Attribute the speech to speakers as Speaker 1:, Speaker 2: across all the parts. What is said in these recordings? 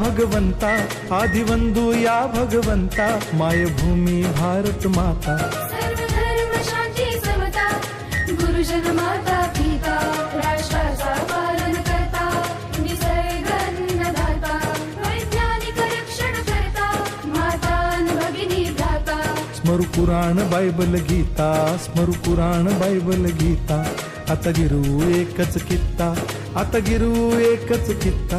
Speaker 1: भगवंता आदिवंदू या भगवंता मायभूमी भारत माता।
Speaker 2: सर्व धर्म शांती समता गुरुजन माता पिता राष्ट्राचा पालन करता निसर्ग अन्नदाता वैज्ञानिक रक्षण करता माता अन भगिनी भ्राता।
Speaker 1: स्मरु पुराण बायबल गीता स्मरु पुराण बायबल गीता। आता गिरू एकच कित्ता आता गिरू एकच कित्ता।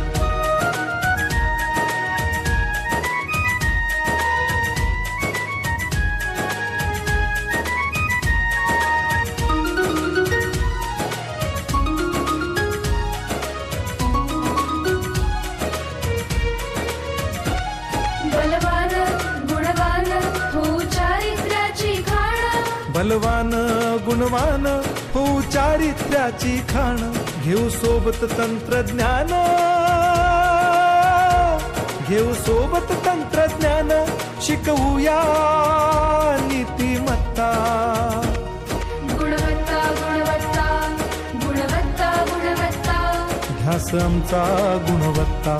Speaker 1: बलवान गुणवान हो चारित्र्याची खाण घेऊ सोबत तंत्रज्ञान. घेऊ सोबत तंत्रज्ञान शिकवूया नीतिमत्ता.
Speaker 2: गुणवत्ता गुणवत्ता गुणवत्ता गुणवत्ता.
Speaker 1: ध्यास आमचा गुणवत्ता.